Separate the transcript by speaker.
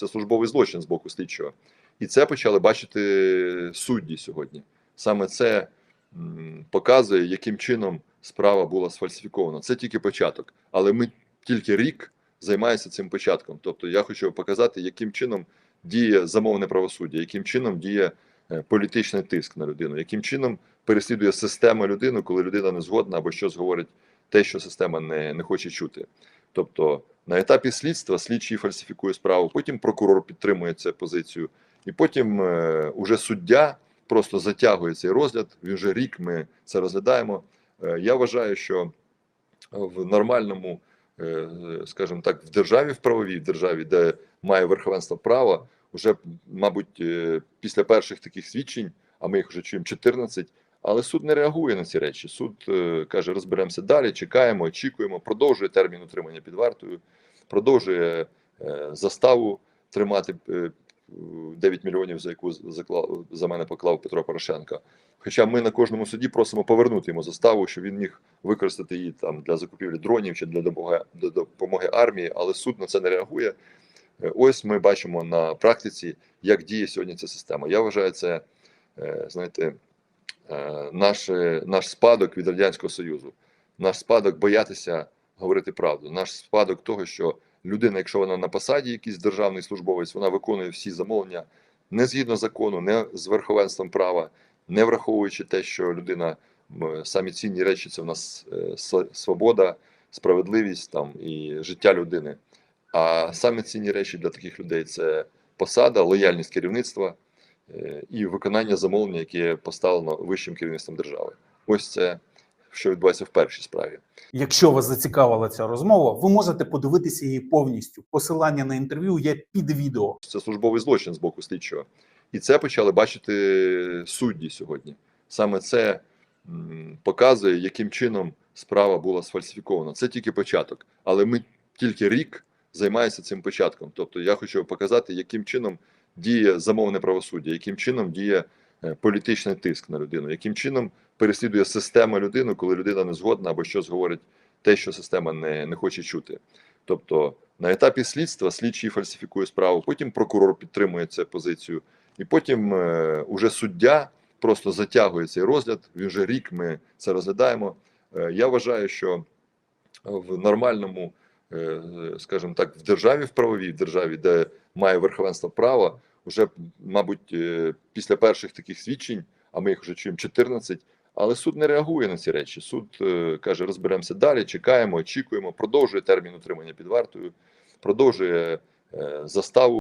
Speaker 1: це службовий злочин з боку слідчого. І це почали бачити судді сьогодні. Саме це показує, яким чином справа була сфальсифікована. Це тільки початок, але ми тільки рік займаємося цим початком. Тобто, я хочу показати, яким чином діє замовне правосуддя, яким чином діє е, політичний тиск на людину, яким чином переслідує система людину, коли людина не згодна або щось говорить те, що система не, не хоче чути. Тобто на етапі слідства слідчий фальсифікує справу, потім прокурор підтримує цю позицію, і потім е, уже суддя просто затягує цей розгляд. Він вже рік ми це розглядаємо. Е, я вважаю, що в нормальному, е, скажімо так, в державі, в правовій в державі, де має верховенство права, вже, мабуть, е, після перших таких свідчень, а ми їх вже чуємо 14, але суд не реагує на ці речі. Суд е, каже: розберемося далі, чекаємо, очікуємо, продовжує термін утримання під вартою, продовжує е, заставу тримати е, 9 мільйонів, за яку заклав за мене поклав Петро Порошенко. Хоча ми на кожному суді просимо повернути йому заставу, щоб він міг використати її там для закупівлі дронів чи для допомоги, для допомоги армії, але суд на це не реагує. Е, Ось ми бачимо на практиці, як діє сьогодні ця система. Я вважаю, це знаєте, наш, е, наш спадок від радянського союзу, наш спадок боятися говорити правду, наш спадок того, що людина, якщо вона на посаді, якийсь державний службовець, вона виконує всі замовлення не згідно закону, не з верховенством права, не враховуючи те, що людина самі цінні речі це в нас е, свобода, справедливість там і життя людини. А саме цінні речі для таких людей це посада, лояльність керівництва і виконання замовлення, яке поставлено вищим керівництвом держави. Ось це що відбувається в першій справі.
Speaker 2: Якщо вас зацікавила ця розмова, ви можете подивитися її повністю. Посилання на інтерв'ю є під відео.
Speaker 1: Це службовий злочин з боку слідчого. І це почали бачити судді сьогодні. Саме це показує, яким чином справа була сфальсифікована. Це тільки початок, але ми тільки рік займаємося цим початком. Тобто, я хочу показати, яким чином діє замовне правосуддя, яким чином діє е, політичний тиск на людину, яким чином переслідує система людину, коли людина не згодна або щось говорить те, що система не, не хоче чути. Тобто на етапі слідства слідчий фальсифікує справу, потім прокурор підтримує цю позицію, і потім е, уже суддя просто затягує цей розгляд. Він вже рік ми це розглядаємо. Е, я вважаю, що в нормальному, е, скажімо так, в державі, в правовій державі, де має верховенство права, вже, мабуть, е, після перших таких свідчень, а ми їх вже чуємо 14, але суд не реагує на ці речі. Суд е, каже: розберемося далі, чекаємо, очікуємо, продовжує термін утримання під вартою, продовжує е, заставу